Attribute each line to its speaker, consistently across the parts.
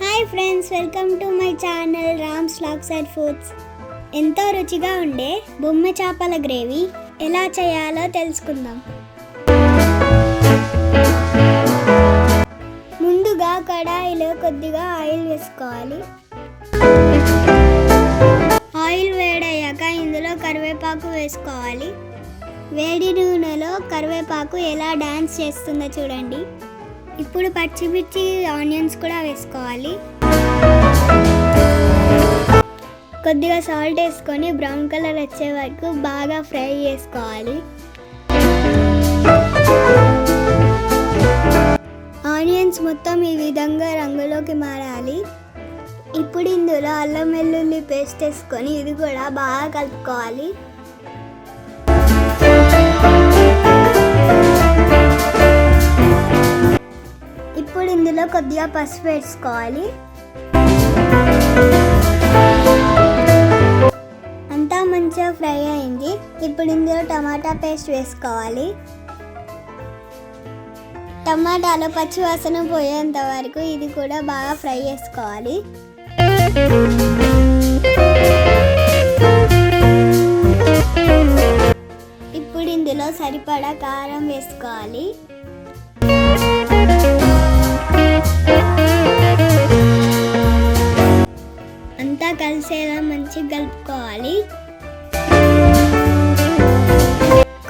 Speaker 1: Hi friends welcome to my channel Rams slogs and foods ఎంతో రుచిగా ఉండే బొమ్మ చేపల గ్రేవీ ఎలా చేయాలో తెలుసుకుందాం. ముందుగా కడాయిలో కొద్దిగా ఆయిల్ వేసుకోవాలి. ఆయిల్ వేడయ్యాక ఇందులో కరివేపాకు వేసుకోవాలి. వేడి నూనెలో కరివేపాకు ఎలా డ్యాన్స్ చేస్తుందో చూడండి. ఇప్పుడు పచ్చిమిర్చి ఆనియన్స్ కూడా వేసుకోవాలి. కొద్దిగా సాల్ట్ వేసుకొని బ్రౌన్ కలర్ వచ్చే వరకు బాగా ఫ్రై చేసుకోవాలి. ఆనియన్స్ మొత్తం ఈ విధంగా రంగులోకి మారాలి. ఇప్పుడు ఇందులో అల్లం వెల్లుల్లి పేస్ట్ వేసుకొని ఇది కూడా బాగా కలుపుకోవాలి. ఇప్పుడు కొద్దిగా పసుపు వేసుకోవాలి. అంతా మంచిగా ఫ్రై అయింది. ఇప్పుడు ఇందులో టమాటా పేస్ట్ వేసుకోవాలి. టమాటాలో పచ్చివాసన పోయేంత వరకు ఇది కూడా బాగా ఫ్రై చేసుకోవాలి. ఇప్పుడు ఇందులో సరిపడా కారం వేసుకోవాలి. కలిసేలా మంచిగా కలుపుకోవాలి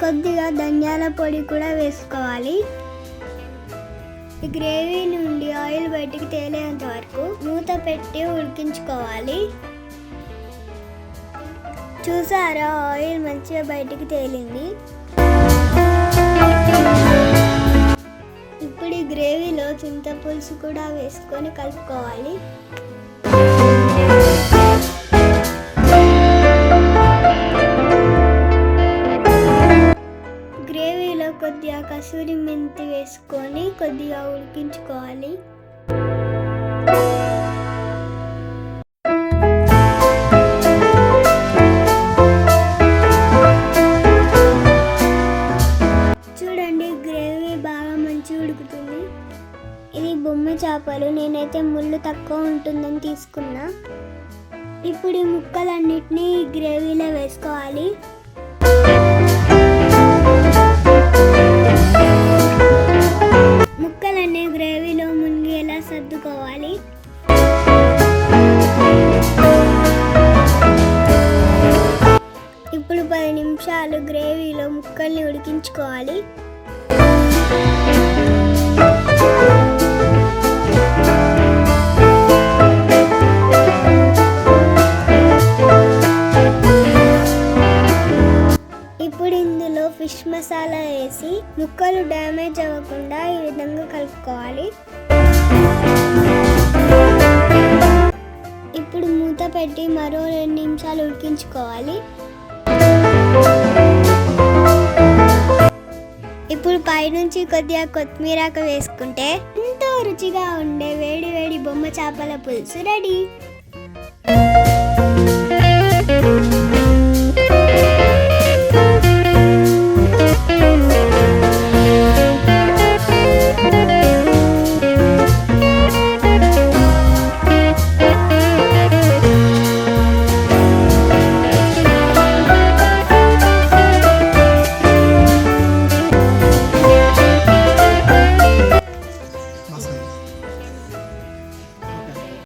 Speaker 1: కొద్దిగా ధనియాల పొడి కూడా వేసుకోవాలి. ఈ గ్రేవీ నుండి ఆయిల్ బయటికి తేలేంత వరకు మూత పెట్టి ఉడికించుకోవాలి. చూసారా ఆయిల్ మంచిగా బయటికి తేలింది. ఇప్పుడు ఈ గ్రేవీలో చింతపులుసు కూడా వేసుకొని కలుపుకోవాలి. కొద్దిగా కసూరి మెంతి వేసుకొని కొద్దిగా ఉడికించుకోవాలి. చూడండి గ్రేవీ బాగా మంచిగా ఉడుకుతుంది. ఇది బొమ్మ చేపలు. నేనైతే ముళ్ళు తక్కువ ఉంటుందని తీసుకున్నా. ఇప్పుడు ఈ ముక్కలన్నిటినీ గ్రేవీలో వేసుకోవాలి. నిమిషాలు గ్రేవీలో ముక్కల్ని ఉడికించుకోవాలి. ఇప్పుడు ఇందులో ఫిష్ మసాలా వేసి ముక్కలు డ్యామేజ్ అవ్వకుండా ఈ విధంగా కలుపుకోవాలి. ఇప్పుడు మూత పెట్టి మరో రెండు నిమిషాలు ఉడికించుకోవాలి. ఇప్పుడు పైనుంచి కొద్దిగా కొత్తిమీరాకు వేసుకుంటే ఎంతో రుచిగా ఉండే వేడి వేడి బొమ్మ చేపల పులుసు రెడీ.